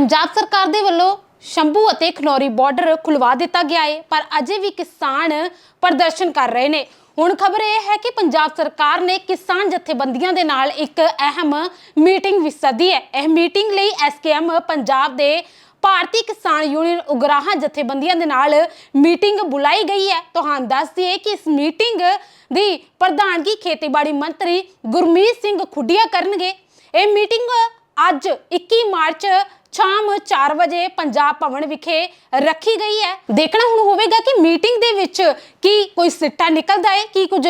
ਪੰਜਾਬ ਸਰਕਾਰ ਦੇ ਵੱਲੋਂ ਸ਼ੰਭੂ ਅਤੇ ਖਨੌਰੀ ਬਾਰਡਰ ਖੁਲਵਾ ਦਿੱਤਾ ਗਿਆ ਹੈ ਪਰ ਅਜੇ ਵੀ ਕਿਸਾਨ ਪ੍ਰਦਰਸ਼ਨ ਕਰ ਰਹੇ ਨੇ। ਹੁਣ ਖਬਰ ਇਹ ਹੈ ਕਿ ਪੰਜਾਬ ਸਰਕਾਰ ਨੇ ਕਿਸਾਨ ਜਥੇਬੰਦੀਆਂ ਦੇ ਨਾਲ ਇੱਕ ਅਹਿਮ ਮੀਟਿੰਗ ਵੀ ਸੱਦੀ ਹੈ। ਇਹ ਮੀਟਿੰਗ ਲਈ ਐਸਕੇਐਮ ਪੰਜਾਬ ਦੇ ਭਾਰਤੀ ਕਿਸਾਨ ਯੂਨੀਅਨ ਉਗਰਾਹਾਂ ਜਥੇਬੰਦੀਆਂ ਦੇ ਨਾਲ ਮੀਟਿੰਗ ਬੁਲਾਈ ਗਈ ਹੈ। ਤੁਹਾਨੂੰ ਦੱਸ ਦਈਏ ਕਿ ਇਸ ਮੀਟਿੰਗ ਦੀ ਪ੍ਰਧਾਨਗੀ ਖੇਤੀਬਾੜੀ ਮੰਤਰੀ ਗੁਰਮੀਤ ਸਿੰਘ ਖੁੱਡੀਆ ਕਰਨਗੇ। ਇਹ ਮੀਟਿੰਗ ਅੱਜ 21 ਮਾਰਚ ਸ਼ਾਮ 4 ਵਜੇ ਪੰਜਾਬ ਭਵਨ ਵਿਖੇ ਰੱਖੀ ਗਈ ਹੈ। ਦੇਖਣਾ ਹੁਣ ਹੋਵੇਗਾ ਕਿ ਮੀਟਿੰਗ ਦੇ ਵਿੱਚ ਕੀ ਕੋਈ ਸਿੱਟਾ ਨਿਕਲਦਾ ਹੈ, ਕੀ ਕੁਝ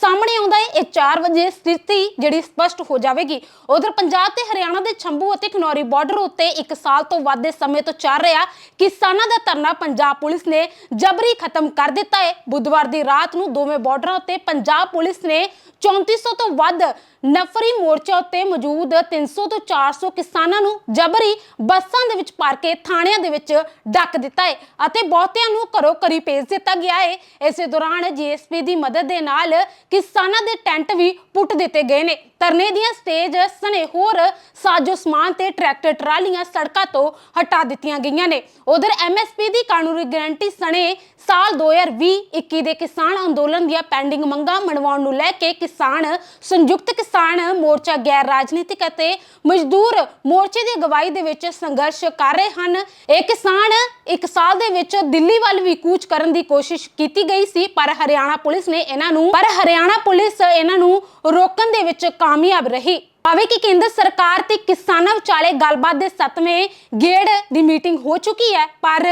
ਸਾਹਮਣੇ ਆਉਂਦਾ ਹੈ। ਇਹ 4 ਵਜੇ ਸਥਿਤੀ ਜਿਹੜੀ ਸਪਸ਼ਟ ਹੋ ਜਾਵੇਗੀ। ਉਧਰ ਪੰਜਾਬ ਤੇ ਹਰਿਆਣਾ ਦੇ ਛੰਭੂ ਅਤੇ ਖਨੌਰੀ ਬਾਰਡਰ ਉੱਤੇ 1 ਸਾਲ ਤੋਂ ਵੱਧ ਦੇ ਸਮੇਂ ਤੋਂ ਚੱਲ ਰਿਹਾ ਕਿਸਾਨਾਂ ਦਾ ਧਰਨਾ ਪੰਜਾਬ ਪੁਲਿਸ ਨੇ ਜਬਰੀ ਖਤਮ ਕਰ ਦਿੱਤਾ ਹੈ। ਬੁੱਧਵਾਰ ਦੀ ਰਾਤ ਨੂੰ ਦੋਵੇਂ ਬਾਰਡਰਾਂ ਉੱਤੇ ਪੰਜਾਬ ਪੁਲਿਸ ਨੇ 3400 ਤੋਂ ਵੱਧ ਨਫਰੀ ਮੋਰਚਾ ਉੱਤੇ ਮੌਜੂਦ 300 ਤੋਂ 400 ਕਿਸਾਨਾਂ ਨੂੰ ਜਬਰੀ ਬੱਸਾਂ ਦੇ ਵਿੱਚ ਭਰ ਕੇ ਥਾਣਿਆਂ ਦੇ ਵਿੱਚ ਡੱਕ ਦਿੱਤਾ ਹੈ ਅਤੇ ਬਹੁਤਿਆਂ ਨੂੰ ਘਰੋਂ ਘਰੀ ਭੇਜ ਦਿੱਤਾ ਗਿਆ ਹੈ ਇਸੇ ਦੌਰਾਨ ਜੀਐਸਪੀ ਦੀ ਮਦਦ ਦੇ ਨਾਲ ਕਿਸਾਨਾਂ ਦੇ ਟੈਂਟ ਵੀ ਪੁੱਟ ਦਿੱਤੇ ਗਏ ਨੇ। ਧਰਨੇ ਦੀਆਂ ਸਟੇਜ ਸਨੇ ਹੋਰ ਸਾਜੋ ਸਮਾਨ ਤੇ ਟਰੈਕਟਰ ਟਰਾਲੀਆਂ ਸੜਕਾਂ ਤੋਂ ਹਟਾ ਦਿੱਤੀਆਂ ਗਈਆਂ ਨੇ। ਉਧਰ ਐਮਐਸਪੀ ਦੀ ਕਾਨੂੰਨੀ ਗਾਰੰਟੀ ਸਣੇ ਸਾਲ 2020-21 ਦੇ ਕਿਸਾਨ ਅੰਦੋਲਨ ਦੀਆਂ ਪੈਂਡਿੰਗ ਮੰਗਾਂ ਮਨਵਾਉਣ ਨੂੰ ਲੈ ਕੇ ਕਿਸਾਨ, ਸੰਯੁਕਤ ਕਿਸਾਨ ਮੋਰਚਾ, ਗੈਰ ਰਾਜਨੀਤਿਕ ਅਤੇ ਮਜ਼ਦੂਰ ਮੋਰਚੇ ਦੀ ਅਗਵਾਈ ਦੇ ਵਿੱਚ ਸੰਘਰਸ਼ ਕਰ ਰਹੇ ਹਨ। ਇਹ ਕਿਸਾਨ ਇੱਕ ਸਾਲ ਦੇ ਵਿੱਚ ਦਿੱਲੀ ਵੱਲ ਵੀ ਕੂਚ ਕਰਨ ਦੀ ਕੋਸ਼ਿਸ਼ ਕੀਤੀ ਗਈ ਸੀ, ਪਰ ਹਰਿਆਣਾ ਪੁਲਿਸ ਨੇ ਇਹਨਾਂ ਨੂੰ ਪਰ ਹਰਿਆਣਾ ਪੁਲਿਸ ਇਹਨਾਂ ਨੂੰ ਰੋਕਣ ਦੇ ਵਿੱਚ ਕਾਮਯਾਬ ਰਹੀ। ਭਾਵੇਂ ਕਿ ਕੇਂਦਰ ਸਰਕਾਰ ਤੇ ਕਿਸਾਨਾਂ ਵਿਚਾਲੇ ਗੱਲਬਾਤ ਦੇ ਸੱਤਵੇਂ ਗੇੜ ਦੀ ਮੀਟਿੰਗ ਹੋ ਚੁੱਕੀ ਹੈ, ਪਰ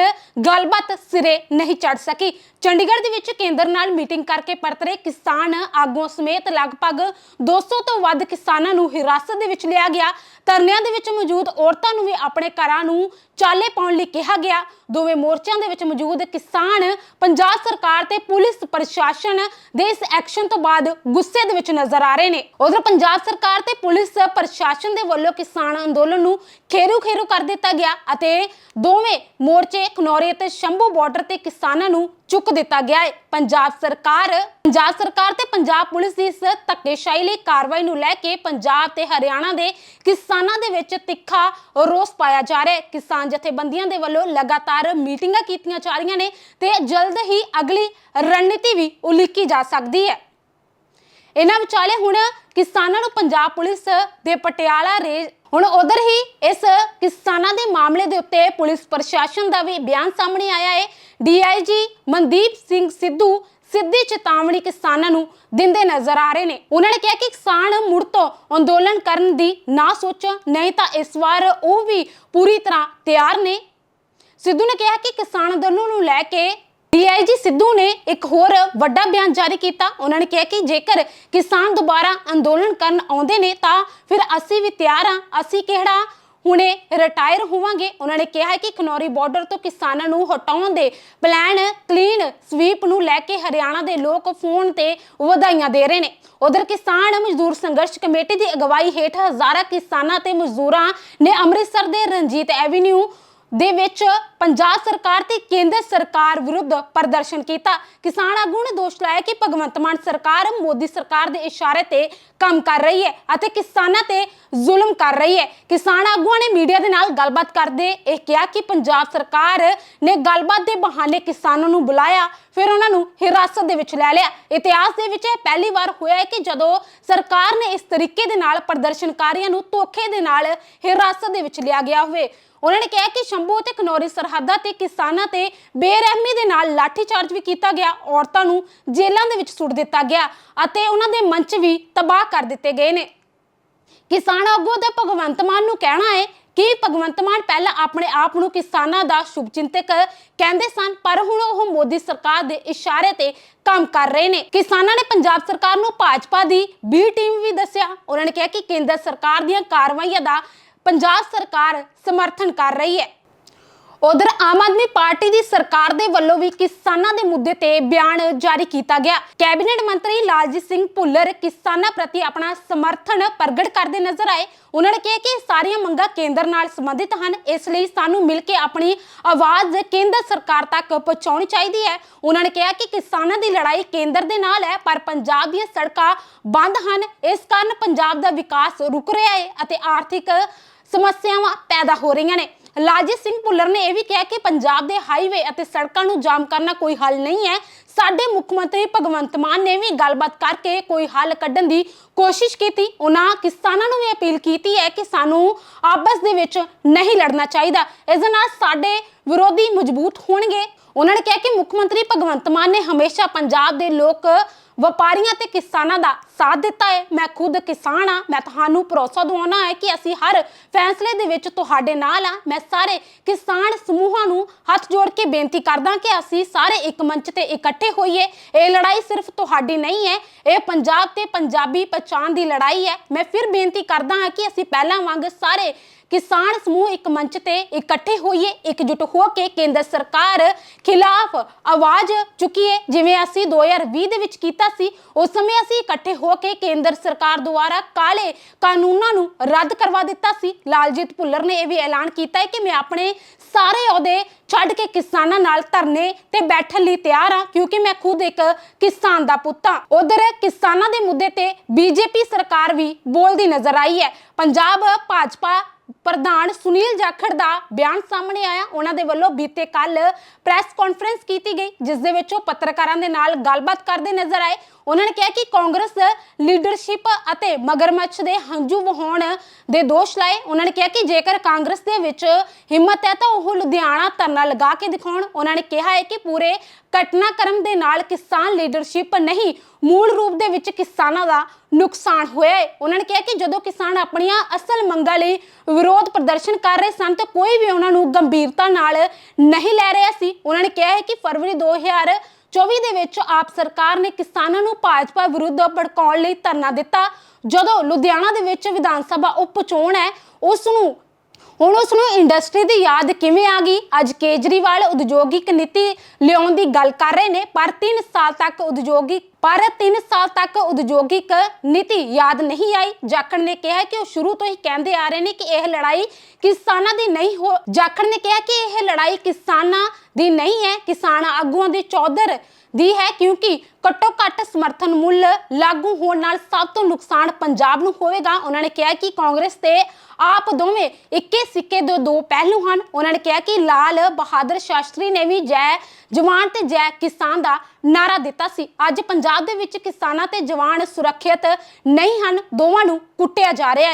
ਗੱਲਬਾਤ ਸਿਰੇ ਨਹੀਂ ਚੜ ਸਕੀ। ਚੰਡੀਗੜ੍ਹ ਦੇ ਵਿੱਚ ਕੇਂਦਰ ਨਾਲ ਮੀਟਿੰਗ ਕਰਕੇ ਪਰਤਰੇ ਕਿਸਾਨ ਆਗੂਆਂ ਸਮੇਤ ਲਗਭਗ 200 ਤੋਂ ਵੱਧ ਕਿਸਾਨਾਂ ਨੂੰ ਹਿਰਾਸਤ ਦੇ ਵਿੱਚ ਲਿਆ ਗਿਆ। ਧਰਨਿਆਂ ਦੇ ਵਿੱਚ ਮੌਜੂਦ ਔਰਤਾਂ ਨੂੰ ਵੀ ਆਪਣੇ ਘਰਾਂ ਨੂੰ ਚਾਲੇ ਪਾਉਣ ਲਈ ਕਿਹਾ ਗਿਆ। ਦੋਵੇਂ ਮੋਰਚਿਆਂ ਦੇ ਵਿੱਚ ਮੌਜੂਦ ਕਿਸਾਨ, ਪੰਜਾਬ ਸਰਕਾਰ ਤੇ ਪੁਲਿਸ ਪ੍ਰਸ਼ਾਸਨ ਦੇ ਇਸ ਐਕਸ਼ਨ ਤੋਂ ਬਾਅਦ ਗੁੱਸੇ ਦੇ ਵਿੱਚ ਨਜ਼ਰ ਆ ਰਹੇ ਨੇ। ਉਧਰ ਪੰਜਾਬ ਸਰਕਾਰ ਤੇ ਪੁਲਿਸ ਪ੍ਰਸ਼ਾਸਨ ਦੇ ਵੱਲੋਂ ਕਿਸਾਨ ਅੰਦੋਲਨ ਨੂੰ ਖੇਰੂ ਖੇਰੂ ਕਰ ਦਿੱਤਾ ਗਿਆ ਅਤੇ ਦੋਵੇਂ ਮੋਰਚੇ ਖਨੌਰੀ ਅਤੇ ਸ਼ੰਭੂ ਬਾਰਡਰ ਤੇ ਕਿਸਾਨਾਂ ਨੂੰ ਚੁੱਕ ਦਿੱਤਾ ਗਿਆ ਹੈ। ਪੰਜਾਬ ਸਰਕਾਰ ਪੰਜਾਬ ਸਰਕਾਰ ਤੇ ਪੰਜਾਬ ਪੁਲਿਸ ਦੀ ਇਸ ਧੱਕੇਸ਼ਾਹੀ ਲਈ ਕਾਰਵਾਈ ਨੂੰ ਲੈ ਕੇ ਪੰਜਾਬ ਤੇ ਹਰਿਆਣਾ ਦੇ ਕਿਸਾਨਾਂ ਦੇ ਵਿੱਚ ਤਿੱਖਾ ਰੋਸ ਪਾਇਆ ਜਾ ਰਿਹਾ ਹੈ। ਕਿਸਾਨ ਜਥੇਬੰਦੀਆਂ ਦੇ ਵੱਲੋਂ ਲਗਾਤਾਰ ਮੀਟਿੰਗਾਂ ਕੀਤੀਆਂ ਜਾ ਰਹੀਆਂ ਨੇ ਤੇ ਜਲਦ ਹੀ ਅਗਲੀ ਰਣਨੀਤੀ ਵੀ ਉਲੀਕੀ ਜਾ ਸਕਦੀ ਹੈ। ਇਹਨਾਂ ਵਿਚਾਲੇ ਹੁਣ ਕਿਸਾਨਾਂ ਨੂੰ ਪੰਜਾਬ ਪੁਲਿਸ ਦੇ ਪਟਿਆਲਾ ਰੇਜ ਹੁਣ ਉਧਰ ਹੀ ਇਸ ਕਿਸਾਨਾਂ ਦੇ ਮਾਮਲੇ ਦੇ ਉੱਤੇ ਪੁਲਿਸ ਪ੍ਰਸ਼ਾਸਨ ਦਾ ਵੀ ਬਿਆਨ ਸਾਹਮਣੇ ਆਇਆ ਹੈ ਡੀਆਈਜੀ ਮਨਦੀਪ ਸਿੰਘ ਸਿੱਧੂ ਸਿੱਧੀ ਚੇਤਾਵਨੀ ਕਿਸਾਨਾਂ ਨੂੰ ਦਿੰਦੇ ਨਜ਼ਰ ਆ ਰਹੇ ਨੇ। ਉਹਨਾਂ ਨੇ ਕਿਹਾ ਕਿ ਕਿਸਾਨ ਮੁੜ ਤੋਂ ਅੰਦੋਲਨ ਕਰਨ ਦੀ ਨਾ ਸੋਚਣ ਨਹੀਂ ਤਾਂ ਇਸ ਵਾਰ ਉਹ ਵੀ ਪੂਰੀ ਤਰ੍ਹਾਂ ਤਿਆਰ ਨੇ। ਸਿੱਧੂ ਨੇ ਕਿਹਾ ਕਿ ਕਿਸਾਨ ਅੰਦੋਲਨ ਨੂੰ ਲੈ ਕੇ ਡੀਆਈਜੀ ਸਿੱਧੂ ਨੇ ਇੱਕ ਹੋਰ ਵੱਡਾ ਬਿਆਨ ਜਾਰੀ ਕੀਤਾ। ਉਹਨਾਂ ਨੇ ਕਿਹਾ ਕਿ ਜੇਕਰ ਕਿਸਾਨ ਦੁਬਾਰਾ ਅੰਦੋਲਨ ਕਰਨ ਆਉਂਦੇ ਨੇ ਤਾਂ ਫਿਰ ਅਸੀਂ ਵੀ ਤਿਆਰ ਹਾਂ। ਅਸੀਂ ਕਿਹੜਾ ਹੁਣੇ ਰਿਟਾਇਰ ਹੋਵਾਂਗੇ? ਉਹਨਾਂ ਨੇ ਕਿਹਾ ਕਿ ਖਨੌਰੀ ਬਾਰਡਰ ਤੋਂ ਕਿਸਾਨਾਂ ਨੂੰ ਹਟਾਉਣ ਦੇ ਪਲਾਨ ਕਲੀਨ ਸਵੀਪ ਨੂੰ ਲੈ ਕੇ ਹਰਿਆਣਾ ਦੇ ਲੋਕ ਫੋਨ ਤੇ ਵਧਾਈਆਂ ਦੇ ਰਹੇ ਨੇ। ਉਧਰ ਕਿਸਾਨ ਮਜ਼ਦੂਰ ਸੰਘਰਸ਼ ਕਮੇਟੀ ਦੀ ਅਗਵਾਈ ਹੇਠ ਹਜ਼ਾਰਾਂ ਕਿਸਾਨਾਂ ਤੇ ਮਜ਼ਦੂਰਾਂ ਨੇ ਅੰਮ੍ਰਿਤਸਰ ਦੇ ਰਣਜੀਤ ਐਵੀਨਿਊ ਦੇ ਵਿੱਚ ਪੰਜਾਬ ਸਰਕਾਰ ਤੇ ਕੇਂਦਰ ਸਰਕਾਰ ਵਿਰੁੱਧ ਪ੍ਰਦਰਸ਼ਨ ਕੀਤਾ। ਕਿਸਾਨ ਆਗੂ ਨੇ ਦੋਸ਼ ਲਾਇਆ ਕਿ ਭਗਵੰਤ ਮਾਨ ਸਰਕਾਰ ਮੋਦੀ ਸਰਕਾਰ ਦੇ ਇਸ਼ਾਰੇ ਤੇ ਕੰਮ ਕਰ ਰਹੀ ਹੈ ਅਤੇ ਕਿਸਾਨਾਂ ਤੇ ਜ਼ੁਲਮ ਕਰ ਰਹੀ ਹੈ। ਕਿਸਾਨ ਆਗੂਆਂ ਨੇ ਮੀਡੀਆ ਦੇ ਨਾਲ ਗੱਲਬਾਤ ਕਰਦੇ ਇਹ ਕਿਹਾ ਕਿ ਪੰਜਾਬ ਸਰਕਾਰ ਨੇ ਗੱਲਬਾਤ ਦੇ ਬਹਾਨੇ ਕਿਸਾਨਾਂ ਨੂੰ ਬੁਲਾਇਆ, ਫਿਰ ਉਹਨਾਂ ਨੂੰ ਹਿਰਾਸਤ ਦੇ ਵਿੱਚ ਲੈ ਲਿਆ। ਇਤਿਹਾਸ ਦੇ ਵਿੱਚ ਇਹ ਪਹਿਲੀ ਵਾਰ ਹੋਇਆ ਹੈ ਕਿ ਜਦੋਂ ਸਰਕਾਰ ਨੇ ਇਸ ਤਰੀਕੇ ਦੇ ਨਾਲ ਪ੍ਰਦਰਸ਼ਨਕਾਰੀਆਂ ਨੂੰ ਧੋਖੇ ਦੇ ਨਾਲ ਹਿਰਾਸਤ ਦੇ ਵਿੱਚ ਲਿਆ ਗਿਆ ਹੋਵੇ। ਉਹਨਾਂ ਨੇ ਕਿਹਾ ਕਿ ਸ਼ੰਭੂ ਤੇ ਕਨੌਰੀ ਸਰਹੱਦਾਂ ਤੇ ਕਿਸਾਨਾਂ ਤੇ ਬੇਰਹਿਮੀ ਦੇ ਨਾਲ ਲਾਠੀਚਾਰਜ ਵੀ ਕੀਤਾ ਗਿਆ, ਔਰਤਾਂ ਨੂੰ ਜੇਲ੍ਹਾਂ ਦੇ ਵਿੱਚ ਸੁੱਟ ਦਿੱਤਾ ਗਿਆ ਅਤੇ ਉਹਨਾਂ ਦੇ ਮੰਚ ਵੀ ਤਬਾਹ ਕਰ ਦਿੱਤੇ ਗਏ ਨੇ। ਕਿਸਾਨ ਆਗੂ ਤੇ ਭਗਵੰਤ ਮਾਨ ਨੂੰ ਕਹਿਣਾ ਹੈ ਕਿ ਭਗਵੰਤ ਮਾਨ ਪਹਿਲਾਂ ਆਪਣੇ ਆਪ ਨੂੰ ਕਿਸਾਨਾਂ ਦਾ ਸ਼ੁਭਚਿੰਤਕ ਕਹਿੰਦੇ ਸਨ, ਪਰ ਹੁਣ ਉਹ ਮੋਦੀ ਸਰਕਾਰ ਦੇ ਇਸ਼ਾਰੇ ਤੇ ਕੰਮ ਕਰ ਰਹੇ ਨੇ। ਕਿਸਾਨਾਂ ਨੇ ਪੰਜਾਬ ਸਰਕਾਰ ਨੂੰ ਭਾਜਪਾ ਦੀ ਬੀ ਟੀਮ ਵੀ ਦੱਸਿਆ। ਉਹਨਾਂ ਨੇ ਕਿਹਾ ਕਿ ਕੇਂਦਰ ਸਰਕਾਰ ਦੀਆਂ ਕਾਰਵਾਈਆਂ ਦਾ ਪੰਜਾਬ ਸਰਕਾਰ ਸਮਰਥਨ ਕਰ ਰਹੀ ਹੈ। ਉਧਰ ਆਮ ਆਦਮੀ ਪਾਰਟੀ ਦੀ ਸਰਕਾਰ ਦੇ ਵੱਲੋਂ ਵੀ ਕਿਸਾਨਾਂ ਦੇ ਮੁੱਦੇ ਤੇ ਬਿਆਨ ਜਾਰੀ ਕੀਤਾ ਗਿਆ। ਕੈਬਨਿਟ ਮੰਤਰੀ ਲਾਲਜੀਤ ਸਿੰਘ ਭੁੱਲਰ ਕਿਸਾਨਾਂ ਪ੍ਰਤੀ ਆਪਣਾ ਸਮਰਥਨ ਪ੍ਰਗਟ ਕਰਦੇ ਨਜ਼ਰ ਆਏ। ਉਹਨਾਂ ਨੇ ਕਿਹਾ ਕਿ ਸਾਰੀਆਂ ਮੰਗਾਂ ਕੇਂਦਰ ਨਾਲ ਸੰਬੰਧਿਤ ਹਨ। ਇਸ ਲਈ ਸਾਨੂੰ ਮਿਲ ਕੇ ਆਪਣੀ ਆਵਾਜ਼ ਕੇਂਦਰ ਸਰਕਾਰ ਤੱਕ ਪਹੁੰਚਾਉਣੀ ਚਾਹੀਦੀ ਹੈ। ਉਹਨਾਂ ਨੇ ਕਿਹਾ ਕਿ ਕਿਸਾਨਾਂ ਦੀ ਲੜਾਈ ਕੇਂਦਰ ਦੇ ਨਾਲ ਹੈ, ਪਰ ਪੰਜਾਬ ਦੀਆਂ ਸੜਕਾਂ ਬੰਦ ਹਨ। ਇਸ ਕਾਰਨ ਪੰਜਾਬ ਦਾ ਵਿਕਾਸ ਰੁਕ ਰਿਹਾ ਹੈ ਅਤੇ ਆਰਥਿਕ ਸਮੱਸਿਆਵਾਂ ਪੈਦਾ ਹੋ ਰਹੀਆਂ ਨੇ। ਲਾਲਜੀਤ ਸਿੰਘ ਭੁੱਲਰ ਨੇ ਇਹ ਵੀ ਕਿਹਾ ਕਿ ਪੰਜਾਬ ਦੇ ਹਾਈਵੇ ਅਤੇ ਸੜਕਾਂ ਨੂੰ ਜਾਮ ਕਰਨਾ ਕੋਈ ਹੱਲ ਨਹੀਂ ਹੈ। ਸਾਡੇ ਮੁੱਖ ਮੰਤਰੀ ਭਗਵੰਤ ਮਾਨ ਨੇ ਵੀ ਗੱਲਬਾਤ ਕਰਕੇ ਕੋਈ ਹੱਲ ਕੱਢਣ ਦੀ ਕੋਸ਼ਿਸ਼ ਕੀਤੀ। ਉਹਨਾਂ ਕਿਸਾਨਾਂ ਨੂੰ ਵੀ ਅਪੀਲ ਕੀਤੀ ਹੈ ਕਿ ਸਾਨੂੰ ਆਪਸ ਦੇ ਵਿੱਚ ਨਹੀਂ ਲੜਨਾ ਚਾਹੀਦਾ। ਇਸ ਨਾਲ ਸਾਡੇ ਵਿਰੋਧੀ ਮਜ਼ਬੂਤ ਹੋਣਗੇ। ਉਹਨਾਂ ਨੇ ਕਿਹਾ ਕਿ ਮੁੱਖ ਮੰਤਰੀ ਭਗਵੰਤ ਮਾਨ ਨੇ ਹਮੇਸ਼ਾ ਪੰਜਾਬ ਦੇ ਲੋਕ ਵਪਾਰੀਆਂ ਤੇ ਕਿਸਾਨਾਂ ਦਾ ਸਾਥ ਦਿੱਤਾ ਹੈ। ਮੈਂ ਖੁਦ ਕਿਸਾਨ ਆ ਮੈਂ ਤੁਹਾਨੂੰ ਭਰੋਸਾ ਦਿਵਾਉਣਾ ਹੈ ਕਿ ਅਸੀਂ ਹਰ ਫੈਸਲੇ ਦੇ ਵਿੱਚ ਤੁਹਾਡੇ ਨਾਲ ਆ ਮੈਂ ਸਾਰੇ ਕਿਸਾਨ ਸਮੂਹਾਂ ਨੂੰ ਹੱਥ ਜੋੜ ਕੇ ਬੇਨਤੀ ਕਰਦਾ ਕਿ ਅਸੀਂ ਸਾਰੇ ਇੱਕ ਮੰਚ ਤੇ ਇਕੱਠੇ ਹੋਈਏ। ਇਹ ਲੜਾਈ ਸਿਰਫ ਤੁਹਾਡੀ ਨਹੀਂ ਹੈ। ਇਹ ਪੰਜਾਬ ਤੇ ਪੰਜਾਬੀ ਪਛਾਣ ਦੀ ਲੜਾਈ ਹੈ। ਮੈਂ ਫਿਰ ਬੇਨਤੀ ਕਰਦਾ ਹਾਂ ਕਿ ਅਸੀਂ ਪਹਿਲਾਂ ਵਾਂਗ ਸਾਰੇ ਕਿਸਾਨ ਸਮੂਹ ਇੱਕ ਮੰਚ ਤੇ ਇਕੱਠੇ ਹੋਈਏ, ਇਕਜੁੱਟ ਹੋ ਕੇ ਕੇਂਦਰ ਸਰਕਾਰ ਖਿਲਾਫ ਆਵਾਜ਼ ਚੁੱਕੀਏ। ਜਿਵੇਂ ਅਸੀਂ 2020 ਦੇ ਵਿੱਚ ਕੀਤਾ ਸੀ, ਉਸ ਸਮੇਂ ਅਸੀਂ ਇਕੱਠੇ ਹੋ ਕੇ ਕੇਂਦਰ ਸਰਕਾਰ ਦੁਆਰਾ ਕਾਲੇ ਕਾਨੂੰਨਾਂ ਨੂੰ ਰੱਦ ਕਰਵਾ ਦਿੱਤਾ ਸੀ। ਲਾਲਜੀਤ ਭੁੱਲਰ ਨੇ ਇਹ ਵੀ ਐਲਾਨ ਕੀਤਾ ਹੈ ਕਿ ਮੈਂ ਆਪਣੇ ਸਾਰੇ ਅਹੁਦੇ ਛੱਡ ਕੇ ਕਿਸਾਨਾਂ ਨਾਲ ਧਰਨੇ ਤੇ ਬੈਠਣ ਲਈ ਤਿਆਰ ਹਾਂ, ਕਿਉਂਕਿ ਮੈਂ ਖੁਦ ਇੱਕ ਕਿਸਾਨ ਦਾ ਪੁੱਤ ਹਾਂ। ਉਧਰ ਕਿਸਾਨਾਂ ਦੇ ਮੁੱਦੇ ਤੇ ਬੀਜੇਪੀ ਸਰਕਾਰ ਵੀ ਬੋਲਦੀ ਨਜ਼ਰ ਆਈ ਹੈ। ਪੰਜਾਬ ਭਾਜਪਾ ਪ੍ਰਧਾਨ ਸੁਨੀਲ ਜਾਖੜ ਦਾ ਬਿਆਨ ਸਾਹਮਣੇ ਆਇਆ। ਉਹਨਾਂ ਦੇ ਵੱਲੋਂ ਬੀਤੇ ਕੱਲ ਪ੍ਰੈਸ ਕਾਨਫਰੰਸ ਕੀਤੀ ਗਈ, ਜਿਸ ਦੇ ਵਿੱਚ ਉਹ ਪੱਤਰਕਾਰਾਂ ਦੇ ਨਾਲ ਗੱਲਬਾਤ ਕਰਦੇ ਨਜ਼ਰ ਆਏ। ਉਹਨਾਂ ਨੇ ਕਿਹਾ ਕਿ ਕਾਂਗਰਸ ਲੀਡਰਸ਼ਿਪ ਅਤੇ ਮਗਰਮੱਛ ਦੇ ਹੰਝੂ ਵਹਾਉਣ ਦੇ ਦੋਸ਼ ਲਾਏ। ਉਹਨਾਂ ਨੇ ਕਿਹਾ ਕਿ ਜੇਕਰ ਕਾਂਗਰਸ ਦੇ ਵਿੱਚ ਹਿੰਮਤ ਹੈ ਤਾਂ ਉਹ ਲੁਧਿਆਣਾ ਧਰਨਾ ਲਗਾ ਕੇ ਦਿਖਾਉਣ। ਉਹਨਾਂ ਨੇ ਕਿਹਾ ਹੈ ਕਿ ਪੂਰੇ ਘਟਨਾਕ੍ਰਮ ਦੇ ਨਾਲ ਕਿਸਾਨ ਲੀਡਰਸ਼ਿਪ ਨਹੀਂ, ਮੂਲ ਰੂਪ ਦੇ ਵਿੱਚ ਕਿਸਾਨਾਂ ਦਾ ਨੁਕਸਾਨ ਹੋਇਆ ਹੈ। ਉਹਨਾਂ ਨੇ ਕਿਹਾ ਕਿ ਜਦੋਂ ਕਿਸਾਨ ਆਪਣੀਆਂ ਅਸਲ ਮੰਗਾਂ ਲਈ ਵਿਰੋਧ ਪ੍ਰਦਰਸ਼ਨ ਕਰ ਰਹੇ ਸਨ ਤਾਂ ਕੋਈ ਵੀ ਉਹਨਾਂ ਨੂੰ ਗੰਭੀਰਤਾ ਨਾਲ ਨਹੀਂ ਲੈ ਰਿਹਾ ਸੀ। ਉਹਨਾਂ ਨੇ ਕਿਹਾ ਹੈ ਕਿ ਫਰਵਰੀ 2024 ਦੇ ਵਿੱਚ ਆਪ ਸਰਕਾਰ ਨੇ ਕਿਸਾਨਾਂ ਨੂੰ ਭਾਜਪਾ ਵਿਰੁੱਧ ਭੜਕਾਉਣ ਲਈ ਧਰਨਾ ਦਿੱਤਾ। ਜਦੋਂ ਲੁਧਿਆਣਾ ਦੇ ਵਿੱਚ ਵਿਧਾਨ ਸਭਾ ਉਪ ਚੋਣ ਹੈ ਉਸ ਨੂੰ ਹੁਣ ਉਸ ਨੂੰ ਇੰਡਸਟਰੀ ਦੀ ਯਾਦ ਕਿਵੇਂ ਆ ਗਈ? ਅੱਜ ਕੇਜਰੀਵਾਲ ਉਦਯੋਗਿਕ ਨੀਤੀ ਲਿਆਉਣ ਦੀ ਗੱਲ ਕਰ ਰਹੇ ਨੇ, ਪਰ 3 ਸਾਲ ਤੱਕ ਉਦਯੋਗਿਕ ਪਰ 3 ਸਾਲ ਤੱਕ ਉਦਯੋਗਿਕ ਨੀਤੀ ਯਾਦ ਨਹੀਂ ਆਈ। ਜਾਖੜ ਨੇ ਕਿਹਾ ਕਿ ਉਹ ਸ਼ੁਰੂ ਤੋਂ ਹੀ ਕਹਿੰਦੇ ਆ ਰਹੇ ਨੇ ਕਿ ਇਹ ਲੜਾਈ ਕਿਸਾਨਾਂ ਦੀ ਨਹੀਂ ਹੋ ਜਾਖੜ ਨੇ ਕਿਹਾ ਕਿ ਇਹ ਲੜਾਈ ਕਿਸਾਨਾਂ ਦੀ ਨਹੀਂ ਹੈ। ਕਿਸਾਨ ਆਗੂਆਂ ਦੀ ਚੌਧਰ ਦੀ ਹੈ ਕਿਉਂਕਿ ਘੱਟੋ ਘੱਟ ਸਮਰਥਨ ਮੁੱਲ ਲਾਗੂ ਹੋਣ ਨਾਲ ਸਭ ਤੋਂ ਨੁਕਸਾਨ ਪੰਜਾਬ ਨੂੰ ਹੋਵੇਗਾ। ਉਹਨਾਂ ਨੇ ਕਿਹਾ ਕਿ ਕਾਂਗਰਸ ਤੇ ਆਪ ਦੋਵੇਂ ਇੱਕੇ ਸਿੱਕੇ ਦੇ ਦੋ ਪਹਿਲੂ ਹਨ। ਉਹਨਾਂ ਨੇ ਕਿਹਾ ਕਿ ਲਾਲ ਬਹਾਦਰ ਸ਼ਾਸਤਰੀ ਨੇ ਵੀ ਜੈ ਜਵਾਨ ਤੇ ਜੈ ਕਿਸਾਨ ਦਾ ਨਾਰਾ ਦਿੱਤਾ ਸੀ। ਅੱਜ ਪੰਜਾਬ ਦੇ ਵਿੱਚ ਕਿਸਾਨਾਂ ਤੇ ਜਵਾਨ ਸੁਰੱਖਿਅਤ ਨਹੀਂ ਹਨ। ਦੋਵਾਂ ਨੂੰ ਕੁੱਟਿਆ ਜਾ ਰਿਹਾ ਹੈ।